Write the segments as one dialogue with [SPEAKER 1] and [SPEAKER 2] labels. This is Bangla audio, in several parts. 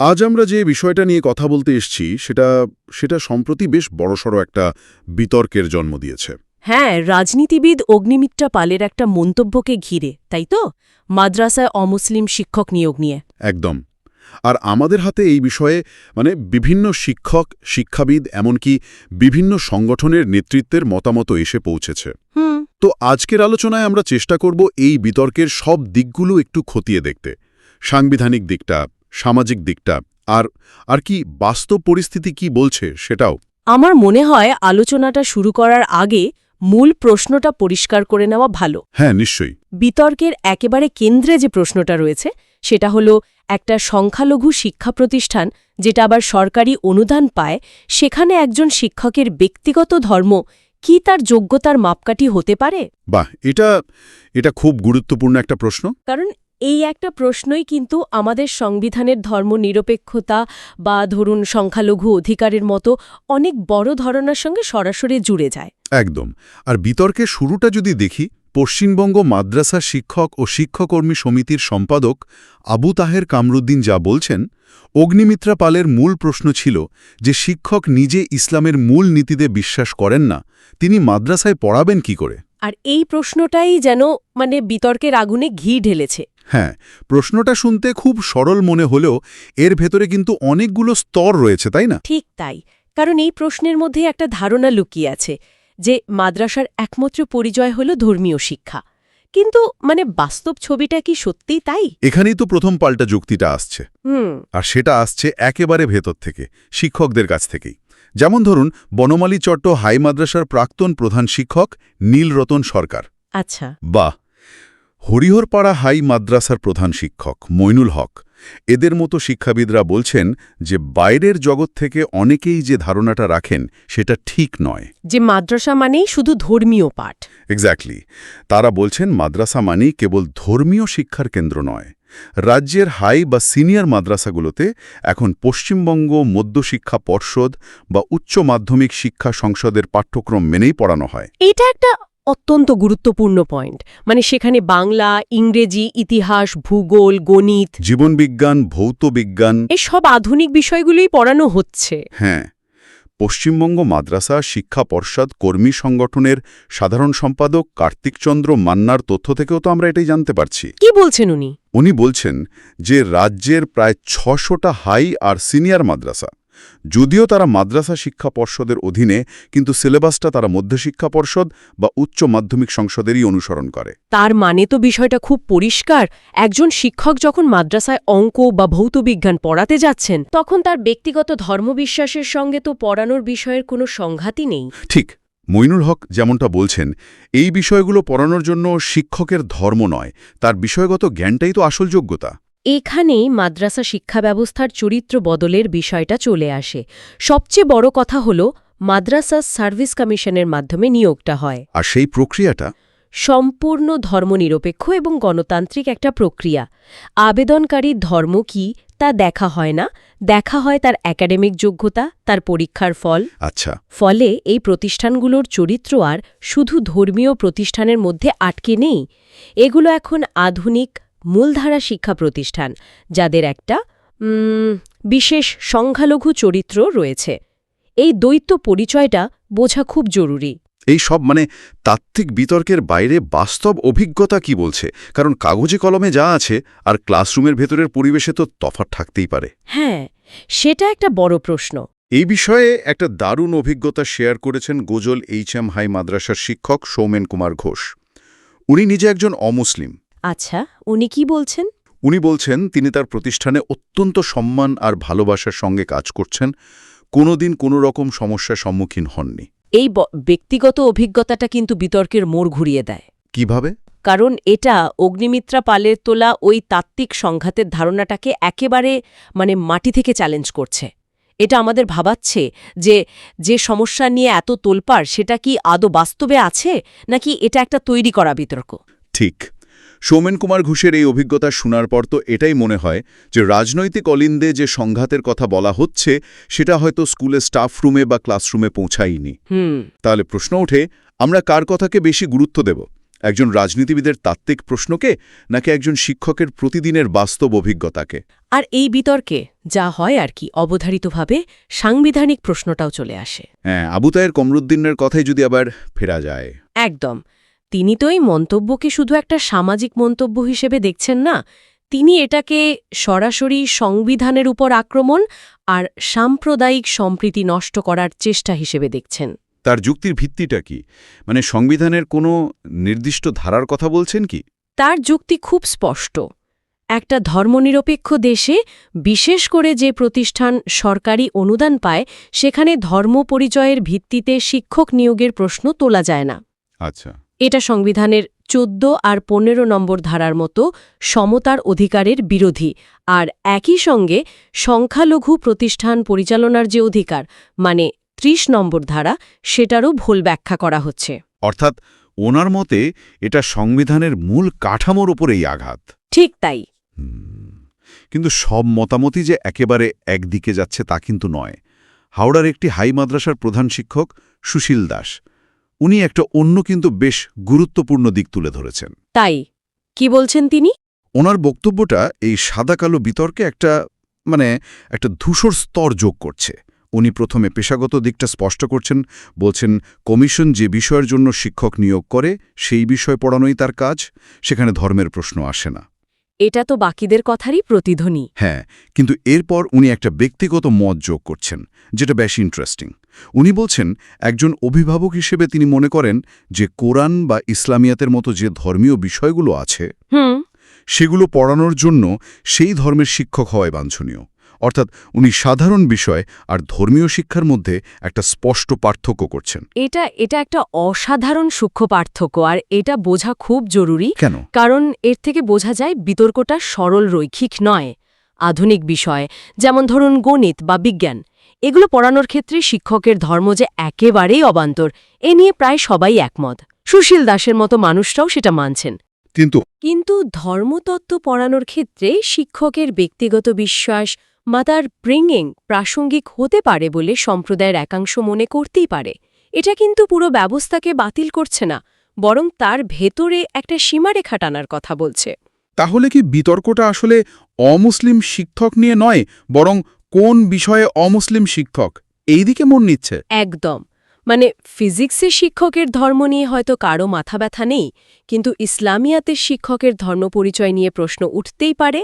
[SPEAKER 1] আজ আমরা যে বিষয়টা নিয়ে কথা বলতে এসছি সেটা সেটা সম্প্রতি বেশ বড়সড় একটা বিতর্কের জন্ম দিয়েছে।
[SPEAKER 2] হ্যাঁ রাজনীতিবিদ অগ্নিমিত্রা পালের একটা মন্তব্যকে ঘিরে তাই তো? মাদ্রাসায় অমুসলিম শিক্ষক নিয়োগ নিয়ে।
[SPEAKER 1] একদম। আর আমাদের হাতে এই বিষয়ে মানে বিভিন্ন শিক্ষক শিক্ষাবিদ এমনকি বিভিন্ন সংগঠনের নেতৃত্বের মতামত এসে পৌঁছেছে।
[SPEAKER 2] হুম।
[SPEAKER 1] তো আজকের আলোচনায় আমরা চেষ্টা করব এই বিতর্কের সব দিকগুলো একটু খতিয়ে দেখতে। সাংবিধানিক দিকটা সামাজিক দিকটা। আর আর কি বাস্তব পরিস্থিতি কি বলছে সেটাও?
[SPEAKER 2] আমার মনে হয় আলোচনাটা শুরু করার আগে মূল প্রশ্নটা পরিষ্কার করে নেওয়া ভালো।
[SPEAKER 1] হ্যাঁ নিশ্চয়ই।
[SPEAKER 2] বিতর্কের একেবারে কেন্দ্রে যে প্রশ্নটা রয়েছে সেটা হলো একটা সংখ্যালঘু শিক্ষা প্রতিষ্ঠান যেটা আবার সরকারি অনুদান পায় সেখানে একজন শিক্ষকের ব্যক্তিগত ধর্ম কি তার যোগ্যতার মাপকাঠি হতে পারে?
[SPEAKER 1] বাহ এটা এটা খুব গুরুত্বপূর্ণ একটা প্রশ্ন।
[SPEAKER 2] কারণ এই একটা প্রশ্নই কিন্তু আমাদের সংবিধানের ধর্মনিরপেক্ষতা বা ধরুন সংখ্যালঘু অধিকারের মতো অনেক বড় ধারণার সঙ্গে সরাসরি জুড়ে যায়।
[SPEAKER 1] একদম। আর বিতর্কের শুরুটা যদি দেখি পশ্চিমবঙ্গ মাদ্রাসা শিক্ষক ও শিক্ষকর্মী সমিতির সম্পাদক আবু তাহের কামরুদ্দিন যা বলছেন অগ্নিমিত্রা পালের মূল প্রশ্ন ছিল যে শিক্ষক নিজে ইসলামের মূল নীতিতে বিশ্বাস করেন না তিনি মাদ্রাসায় পড়াবেন কি করে?
[SPEAKER 2] আর এই প্রশ্নটাই যেন মানে বিতর্কের আগুনে ঘি ঢেলেছে।
[SPEAKER 1] হ্যাঁ প্রশ্নটা শুনতে খুব সরল মনে হলেও এর ভেতরে কিন্তু অনেকগুলো স্তর রয়েছে তাই না?
[SPEAKER 2] ঠিক তাই কারণ এই প্রশ্নের মধ্যে একটা ধারণা লুকিয়ে আছে যে মাদ্রাসার একমাত্র পরিচয় হল ধর্মীয় শিক্ষা। কিন্তু মানে বাস্তব ছবিটা কি সত্যিই তাই?
[SPEAKER 1] এখানেই তো প্রথম পাল্টা যুক্তিটা আসছে।
[SPEAKER 2] হুম।
[SPEAKER 1] আর সেটা আসছে একেবারে ভেতর থেকে শিক্ষকদের কাছ থেকেই। যেমন ধরুন বনমালী চট্ট হাই মাদ্রাসার প্রাক্তন প্রধান শিক্ষক নীলরতন সরকার।
[SPEAKER 2] আচ্ছা।
[SPEAKER 1] বা হরিহরপাড়া হাই মাদ্রাসার প্রধান শিক্ষক মইনুল হক এদের মতো শিক্ষাবিদরা বলছেন যে বাইরের জগৎ থেকে অনেকেই যে ধারণাটা রাখেন সেটা ঠিক নয়।
[SPEAKER 2] যে মাদ্রাসা মানেই শুধু ধর্মীয় পাঠ।
[SPEAKER 1] এক্স্যাক্টলি তারা বলছেন মাদ্রাসা মানেই কেবল ধর্মীয় শিক্ষার কেন্দ্র নয়। রাজ্যের হাই বা সিনিয়র মাদ্রাসাগুলোতে এখন পশ্চিমবঙ্গ মধ্যশিক্ষা পর্ষদ বা উচ্চ মাধ্যমিক শিক্ষা সংসদের পাঠ্যক্রম মেনেই পড়ানো হয়।
[SPEAKER 2] এটা একটা অত্যন্ত গুরুত্বপূর্ণ পয়েন্ট মানে সেখানে বাংলা ইংরেজি ইতিহাস ভূগোল গণিত
[SPEAKER 1] জীবনবিজ্ঞান ভৌতবিজ্ঞান
[SPEAKER 2] এসব আধুনিক বিষয়গুলোই পড়ানো হচ্ছে।
[SPEAKER 1] হ্যাঁ পশ্চিমবঙ্গ মাদ্রাসা শিক্ষা পর্ষদ কর্মী সংগঠনের সাধারণ সম্পাদক কার্তিকচন্দ্র মান্নার তথ্য থেকেও তো আমরা এটাই জানতে পারছি।
[SPEAKER 2] কি বলছেন উনি?
[SPEAKER 1] উনি বলছেন যে রাজ্যের প্রায় ছশোটা হাই আর সিনিয়র মাদ্রাসা যদিও তারা মাদ্রাসা শিক্ষা পর্ষদের অধীনে কিন্তু সিলেবাসটা তারা মধ্যশিক্ষা পর্ষদ বা উচ্চ মাধ্যমিক সংসদেরই অনুসরণ করে।
[SPEAKER 2] তার মানে তো বিষয়টা খুব পরিষ্কার। একজন শিক্ষক যখন মাদ্রাসায় অঙ্ক বা ভৌতবিজ্ঞান পড়াতে যাচ্ছেন তখন তার ব্যক্তিগত ধর্মবিশ্বাসের সঙ্গে তো পড়ানোর বিষয়ের কোনো সংঘাতই নেই।
[SPEAKER 1] ঠিক মইনুল হক যেমনটা বলছেন এই বিষয়গুলো পড়ানোর জন্য শিক্ষকের ধর্ম নয় তার বিষয়গত জ্ঞানটাই তো আসল যোগ্যতা।
[SPEAKER 2] এখানেই মাদ্রাসা শিক্ষা ব্যবস্থার চরিত্র বদলের বিষয়টা চলে আসে। সবচেয়ে বড় কথা হল মাদ্রাসা সার্ভিস কমিশনের মাধ্যমে নিয়োগটা হয়।
[SPEAKER 1] আর সেই প্রক্রিয়াটা?
[SPEAKER 2] সম্পূর্ণ ধর্মনিরপেক্ষ এবং গণতান্ত্রিক একটা প্রক্রিয়া। আবেদনকারীর ধর্ম কি তা দেখা হয় না। দেখা হয় তার একাডেমিক যোগ্যতা তার পরীক্ষার ফল।
[SPEAKER 1] আচ্ছা।
[SPEAKER 2] ফলে এই প্রতিষ্ঠানগুলোর চরিত্র আর শুধু ধর্মীয় প্রতিষ্ঠানের মধ্যে আটকে নেই। এগুলো এখন আধুনিক মূলধারা শিক্ষা প্রতিষ্ঠান যাদের একটা বিশেষ সংখ্যালঘু চরিত্র রয়েছে। এই দ্বৈত পরিচয়টা বোঝা খুব জরুরি।
[SPEAKER 1] এই সব মানে তাত্ত্বিক বিতর্কের বাইরে বাস্তব অভিজ্ঞতা কি বলছে? কারণ কাগজে কলমে যা আছে আর ক্লাসরুমের ভেতরের পরিবেশে তো তফাৎ থাকতেই পারে।
[SPEAKER 2] হ্যাঁ সেটা একটা বড় প্রশ্ন।
[SPEAKER 1] এই বিষয়ে একটা দারুণ অভিজ্ঞতা শেয়ার করেছেন গোজল এইচ এম হাই মাদ্রাসার শিক্ষক সৌমেন কুমার ঘোষ। উনি নিজে একজন অমুসলিম।
[SPEAKER 2] আচ্ছা উনি কি বলছেন?
[SPEAKER 1] উনি বলছেন তিনি তার প্রতিষ্ঠানে অত্যন্ত সম্মান আর ভালোবাসার সঙ্গে কাজ করছেন। কোনোদিন কোনো রকম সমস্যার সম্মুখীন হননি।
[SPEAKER 2] এই ব্যক্তিগত অভিজ্ঞতাটা কিন্তু বিতর্কের মোড় ঘুরিয়ে দেয়।
[SPEAKER 1] কীভাবে?
[SPEAKER 2] কারণ এটা অগ্নিমিত্রা পালের তোলা ওই তাত্ত্বিক সংঘাতের ধারণাটাকে একেবারে মানে মাটি থেকে চ্যালেঞ্জ করছে। এটা আমাদের ভাবাচ্ছে যে যে সমস্যা নিয়ে এত তোলপাড় সেটা কি আদৌ বাস্তবে আছে? নাকি এটা একটা তৈরি করা বিতর্ক?
[SPEAKER 1] ঠিক। সৌমেন কুমার ঘোষের এই অভিজ্ঞতা শোনার পর তো এটাই মনে হয় যে রাজনৈতিক অলিন্দে যে সংঘাতের কথা বলা হচ্ছে সেটা হয়তো স্কুলের স্টাফ রুমে বা ক্লাসরুমে পৌঁছায়নি। তাহলে প্রশ্ন ওঠে আমরা কার কথাকে বেশি গুরুত্ব দেব? একজন রাজনীতিবিদের তাত্ত্বিক প্রশ্নকে নাকি একজন শিক্ষকের প্রতিদিনের বাস্তব অভিজ্ঞতাকে?
[SPEAKER 2] আর এই বিতর্কে যা হয় আর কি অবধারিতভাবে সাংবিধানিক প্রশ্নটাও চলে আসে।
[SPEAKER 1] হ্যাঁ আবু তায়ের কমরুদ্দিনের কথাই যদি আবার ফেরা যায়।
[SPEAKER 2] একদম। তিনি তো এই মন্তব্যকে শুধু একটা সামাজিক মন্তব্য হিসেবে দেখছেন না তিনি এটাকে সরাসরি সংবিধানের উপর আক্রমণ আর সাম্প্রদায়িক সম্প্রীতি নষ্ট করার চেষ্টা হিসেবে দেখছেন।
[SPEAKER 1] তার যুক্তির ভিত্তিটা কি? মানে সংবিধানের কোনো নির্দিষ্ট ধারার কথা বলছেন কি?
[SPEAKER 2] তার যুক্তি খুব স্পষ্ট। একটা ধর্মনিরপেক্ষ দেশে বিশেষ করে যে প্রতিষ্ঠান সরকারি অনুদান পায় সেখানে ধর্ম পরিচয়ের ভিত্তিতে শিক্ষক নিয়োগের প্রশ্ন তোলা যায় না।
[SPEAKER 1] আচ্ছা।
[SPEAKER 2] এটা সংবিধানের চোদ্দ আর পনেরো নম্বর ধারার মতো সমতার অধিকারের বিরোধী আর একই সঙ্গে সংখ্যালঘু প্রতিষ্ঠান পরিচালনার যে অধিকার মানে ত্রিশ নম্বর ধারা সেটারও ভুল ব্যাখ্যা করা হচ্ছে।
[SPEAKER 1] অর্থাৎ ওনার মতে এটা সংবিধানের মূল কাঠামোর উপরেই আঘাত।
[SPEAKER 2] ঠিক তাই।
[SPEAKER 1] কিন্তু সব মতামতই যে একেবারে একদিকে যাচ্ছে তা কিন্তু নয়। হাওড়ার একটি হাই মাদ্রাসার প্রধান শিক্ষক সুশীল দাস উনি একটা অন্য কিন্তু বেশ গুরুত্বপূর্ণ দিক তুলে ধরেছেন।
[SPEAKER 2] তাই কি বলছেন তিনি?
[SPEAKER 1] ওনার বক্তব্যটা এই সাদা-কালো বিতর্কে একটা মানে একটা ধূসর স্তর যোগ করছে। উনি প্রথমে পেশাগত দিকটা স্পষ্ট করছেন বলছেন কমিশন যে বিষয়ের জন্য শিক্ষক নিয়োগ করে সেই বিষয় পড়ানোই তার কাজ। সেখানে ধর্মের প্রশ্ন আসে না।
[SPEAKER 2] এটা তো বাকিদের কথারই প্রতিধ্বনি।
[SPEAKER 1] হ্যাঁ কিন্তু এরপর উনি একটা ব্যক্তিগত মত যোগ করছেন যেটা বেশ ইন্টারেস্টিং উনি বলছেন একজন অভিভাবক হিসেবে তিনি মনে করেন যে কোরআন বা ইসলামিয়াতের মতো যে ধর্মীয় বিষয়গুলো আছে
[SPEAKER 2] হুম।
[SPEAKER 1] সেগুলো পড়ানোর জন্য সেই ধর্মের শিক্ষক হওয়ায় বাঞ্ছনীয়। অর্থাৎ উনি সাধারণ বিষয় আর ধর্মীয় শিক্ষার মধ্যে একটা স্পষ্ট পার্থক্য করছেন।
[SPEAKER 2] এটা এটা একটা অসাধারণ সূক্ষ্ম পার্থক্য আর এটা বোঝা খুব জরুরি।
[SPEAKER 1] কেন?
[SPEAKER 2] কারণ এর থেকে বোঝা যায় বিতর্কটা সরল রৈখিক নয় আধুনিক বিষয়। যেমন ধরুন গণিত বা বিজ্ঞান। এগুলো পড়ানোর ক্ষেত্রে শিক্ষকের ধর্ম যে একেবারেই অবান্তর এ নিয়ে প্রায় সবাই একমত। সুশীল দাসের মতো মানুষরাও সেটা মানছেন।
[SPEAKER 1] কিন্তু
[SPEAKER 2] কিন্তু ধর্মতত্ত্ব পড়ানোর ক্ষেত্রে শিক্ষকের ব্যক্তিগত বিশ্বাস বা তার ব্রিঙ্গিং প্রাসঙ্গিক হতে পারে বলে সম্প্রদায়ের একাংশ মনে করতেই পারে। এটা কিন্তু পুরো ব্যবস্থাকে বাতিল করছে না বরং তার ভেতরে একটা সীমারেখা টানার কথা বলছে।
[SPEAKER 3] তাহলে কি বিতর্কটা আসলে অমুসলিম শিক্ষক নিয়ে নয় বরং কোন বিষয়ে অমুসলিম শিক্ষক? এই দিকে মন নিচ্ছে।
[SPEAKER 2] একদম। মানে ফিজিক্সের শিক্ষকের ধর্ম নিয়ে হয়তো কারও মাথা ব্যথা নেই কিন্তু ইসলামিয়াতের শিক্ষকের ধর্ম পরিচয় নিয়ে প্রশ্ন উঠতেই পারে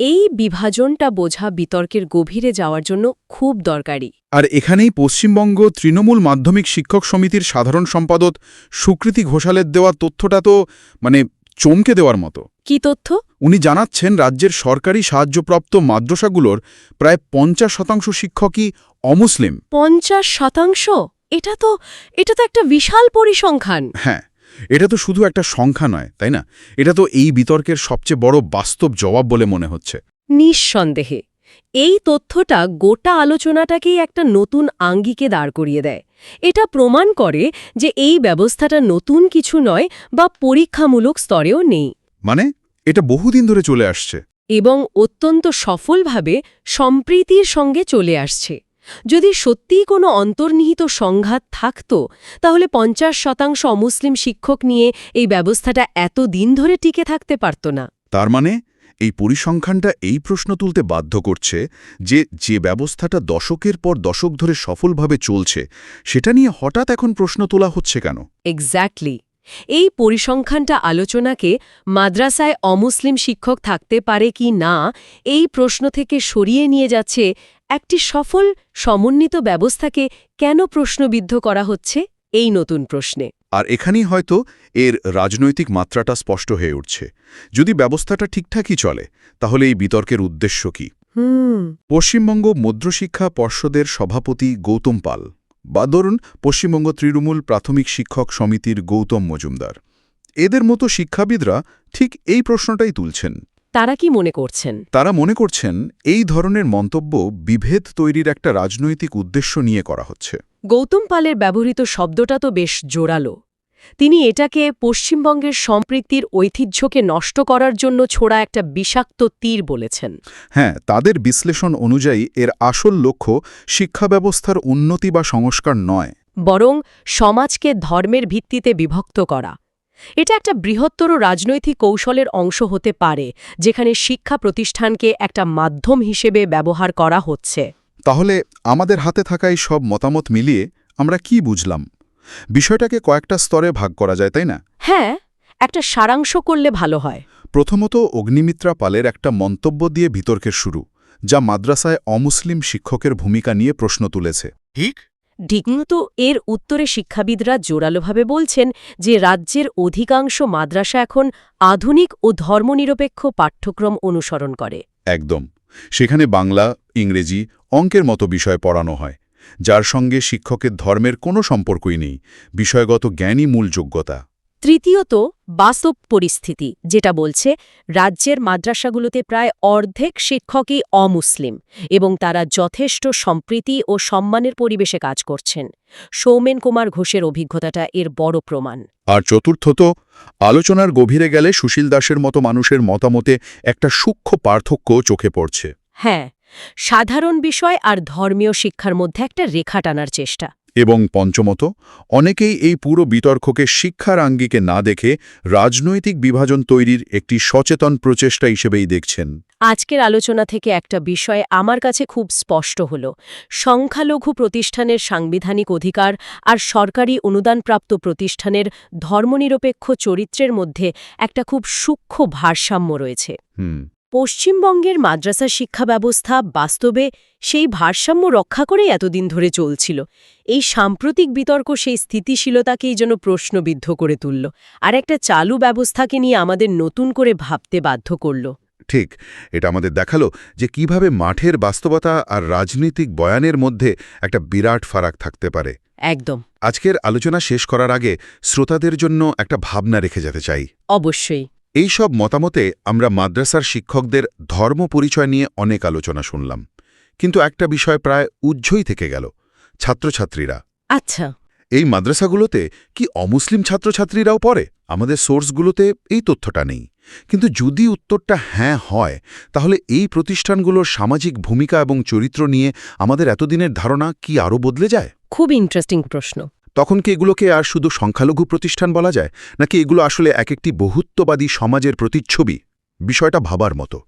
[SPEAKER 2] এই বিভাজনটা বোঝা বিতর্কের গভীরে যাওয়ার জন্য খুব দরকারি।
[SPEAKER 3] আর এখানেই পশ্চিমবঙ্গ তৃণমূল মাধ্যমিক শিক্ষক সমিতির সাধারণ সম্পাদক সুকৃতি ঘোষালের দেওয়া তথ্যটা তো মানে চমকে দেওয়ার মতো।
[SPEAKER 2] কি তথ্য?
[SPEAKER 3] উনি জানাচ্ছেন রাজ্যের সরকারি সাহায্যপ্রাপ্ত মাদ্রাসাগুলোর প্রায় পঞ্চাশ শতাংশ শিক্ষকই অমুসলিম।
[SPEAKER 2] পঞ্চাশ শতাংশ? এটা তো এটা তো একটা বিশাল পরিসংখ্যান।
[SPEAKER 3] হ্যাঁ এটা তো শুধু একটা সংখ্যা নয় তাই না? এটা তো এই বিতর্কের সবচেয়ে বড় বাস্তব জবাব বলে মনে হচ্ছে।
[SPEAKER 2] নিঃসন্দেহে। এই তথ্যটা গোটা আলোচনাটাকেই একটা নতুন আঙ্গিকে দাঁড় করিয়ে দেয়। এটা প্রমাণ করে যে এই ব্যবস্থাটা নতুন কিছু নয় বা পরীক্ষামূলক স্তরেও নেই।
[SPEAKER 3] মানে? এটা বহুদিন ধরে চলে আসছে।
[SPEAKER 2] এবং অত্যন্ত সফলভাবে সম্প্রীতির সঙ্গে চলে আসছে। যদি সত্যিই কোনো অন্তর্নিহিত সংঘাত থাকত তাহলে পঞ্চাশ শতাংশ অমুসলিম শিক্ষক নিয়ে এই ব্যবস্থাটা এত দিন ধরে টিকে থাকতে পারত না।
[SPEAKER 1] তার মানে? এই পরিসংখ্যানটা এই প্রশ্ন তুলতে বাধ্য করছে যে যে ব্যবস্থাটা দশকের পর দশক ধরে সফলভাবে চলছে, সেটা নিয়ে হঠাৎ এখন প্রশ্ন তোলা হচ্ছে কেন?
[SPEAKER 2] এক্স্যাক্টলি এই পরিসংখ্যানটা আলোচনাকে মাদ্রাসায় অমুসলিম শিক্ষক থাকতে পারে কি না, এই প্রশ্ন থেকে সরিয়ে নিয়ে যাচ্ছে একটি সফল সমন্বিত ব্যবস্থাকে কেন প্রশ্নবিদ্ধ করা হচ্ছে? এই নতুন প্রশ্নে।
[SPEAKER 1] আর এখানেই হয়তো এর রাজনৈতিক মাত্রাটা স্পষ্ট হয়ে উঠছে। যদি ব্যবস্থাটা ঠিকঠাকই চলে তাহলে এই বিতর্কের উদ্দেশ্য কি?
[SPEAKER 2] হুম।
[SPEAKER 1] পশ্চিমবঙ্গ মদ্রশিক্ষা পর্ষদের সভাপতি গৌতম পাল বা ধরুন পশ্চিমবঙ্গ তৃণমূল প্রাথমিক শিক্ষক সমিতির গৌতম মজুমদার। এদের মতো শিক্ষাবিদরা ঠিক এই প্রশ্নটাই তুলছেন।
[SPEAKER 2] তারা কি মনে করছেন?
[SPEAKER 1] তারা মনে করছেন এই ধরনের মন্তব্য বিভেদ তৈরির একটা রাজনৈতিক উদ্দেশ্য নিয়ে করা হচ্ছে।
[SPEAKER 2] গৌতম পালের ব্যবহৃত শব্দটা তো বেশ জোরালো। তিনি এটাকে পশ্চিমবঙ্গের সম্পৃক্তির ঐতিহ্যকে নষ্ট করার জন্য ছোড়া একটা বিষাক্ত তীর বলেছেন।
[SPEAKER 1] হ্যাঁ তাদের বিশ্লেষণ অনুযায়ী এর আসল লক্ষ্য শিক্ষা ব্যবস্থার উন্নতি বা সংস্কার নয়।
[SPEAKER 2] বরং সমাজকে ধর্মের ভিত্তিতে বিভক্ত করা। এটা একটা বৃহত্তর রাজনৈতিক কৌশলের অংশ হতে পারে যেখানে শিক্ষা প্রতিষ্ঠানকে একটা মাধ্যম হিসেবে ব্যবহার করা হচ্ছে।
[SPEAKER 3] তাহলে আমাদের হাতে থাকা এই সব মতামত মিলিয়ে আমরা কি বুঝলাম? বিষয়টাকে কয়েকটা স্তরে ভাগ করা যায় তাই না?
[SPEAKER 2] হ্যাঁ একটা সারাংশ করলে ভালো হয়।
[SPEAKER 3] প্রথমত অগ্নিমিত্রা পালের একটা মন্তব্য দিয়ে বিতর্কের শুরু যা মাদ্রাসায় অমুসলিম শিক্ষকের ভূমিকা নিয়ে প্রশ্ন তুলেছে।
[SPEAKER 1] ঠিক?
[SPEAKER 2] ডিগ্নত এর উত্তরে শিক্ষাবিদরা জোরালোভাবে বলছেন যে রাজ্যের অধিকাংশ মাদ্রাসা এখন আধুনিক ও ধর্মনিরপেক্ষ পাঠ্যক্রম অনুসরণ করে।
[SPEAKER 3] একদম। সেখানে বাংলা ইংরেজি অঙ্কের মতো বিষয় পড়ানো হয় যার সঙ্গে শিক্ষকের ধর্মের কোনো সম্পর্কই নেই বিষয়গত জ্ঞানই মূল যোগ্যতা।
[SPEAKER 2] তৃতীয়ত বাস্তব পরিস্থিতি যেটা বলছে রাজ্যের মাদ্রাসাগুলোতে প্রায় অর্ধেক শিক্ষকই অমুসলিম এবং তারা যথেষ্ট সম্প্রীতি ও সম্মানের পরিবেশে কাজ করছেন। সৌমেন কুমার ঘোষের অভিজ্ঞতাটা এর বড় প্রমাণ।
[SPEAKER 3] আর চতুর্থত আলোচনার গভীরে গেলে সুশীল দাসের মতো মানুষের মতামতে একটা সূক্ষ্ম পার্থক্য চোখে পড়ছে।
[SPEAKER 2] হ্যাঁ সাধারণ বিষয় আর ধর্মীয় শিক্ষার মধ্যে একটা রেখা টানার চেষ্টা।
[SPEAKER 3] এবং পঞ্চমত অনেকেই এই পুরো বিতর্ককে শিক্ষার আঙ্গিকে না দেখে রাজনৈতিক বিভাজন তৈরির একটি সচেতন প্রচেষ্টা হিসেবেই দেখছেন।
[SPEAKER 2] আজকের আলোচনা থেকে একটা বিষয় আমার কাছে খুব স্পষ্ট হল। সংখ্যালঘু প্রতিষ্ঠানের সাংবিধানিক অধিকার আর সরকারি অনুদানপ্রাপ্ত প্রতিষ্ঠানের ধর্মনিরপেক্ষ চরিত্রের মধ্যে একটা খুব সূক্ষ্ম ভারসাম্য রয়েছে।
[SPEAKER 3] হুম।
[SPEAKER 2] পশ্চিমবঙ্গের মাদ্রাসা শিক্ষা ব্যবস্থা বাস্তবে সেই ভারসাম্য রক্ষা করেই এতদিন ধরে চলছিল। এই সাম্প্রতিক বিতর্ক সেই স্থিতিশীলতাকেই যেন প্রশ্নবিদ্ধ করে তুলল আর একটা চালু ব্যবস্থাকে নিয়ে আমাদের নতুন করে ভাবতে বাধ্য করল।
[SPEAKER 1] ঠিক এটা আমাদের দেখাল যে কীভাবে মাঠের বাস্তবতা আর রাজনৈতিক বয়ানের মধ্যে একটা বিরাট ফারাক থাকতে পারে।
[SPEAKER 2] একদম।
[SPEAKER 1] আজকের আলোচনা শেষ করার আগে শ্রোতাদের জন্য একটা ভাবনা রেখে যেতে চাই।
[SPEAKER 2] অবশ্যই।
[SPEAKER 1] এই সব মতামতে আমরা মাদ্রাসার শিক্ষকদের ধর্ম পরিচয় নিয়ে অনেক আলোচনা শুনলাম। কিন্তু একটা বিষয় প্রায় উজ্জ্বই থেকে গেল ছাত্রছাত্রীরা।
[SPEAKER 2] আচ্ছা।
[SPEAKER 1] এই মাদ্রাসাগুলোতে কি অমুসলিম ছাত্রছাত্রীরাও পড়ে? আমাদের সোর্সগুলোতে এই তথ্যটা নেই। কিন্তু যদি উত্তরটা হ্যাঁ হয় তাহলে এই প্রতিষ্ঠানগুলোর সামাজিক ভূমিকা এবং চরিত্র নিয়ে আমাদের এতদিনের ধারণা কি আরও বদলে যায়?
[SPEAKER 2] খুব ইন্টারেস্টিং প্রশ্ন।
[SPEAKER 1] তখন কি এগুলোকে আর শুধু সংখ্যালঘু প্রতিষ্ঠান বলা যায়, নাকি এগুলো আসলে এক একটি বহুত্ববাদী সমাজের প্রতিচ্ছবি? বিষয়টা ভাবার মতো।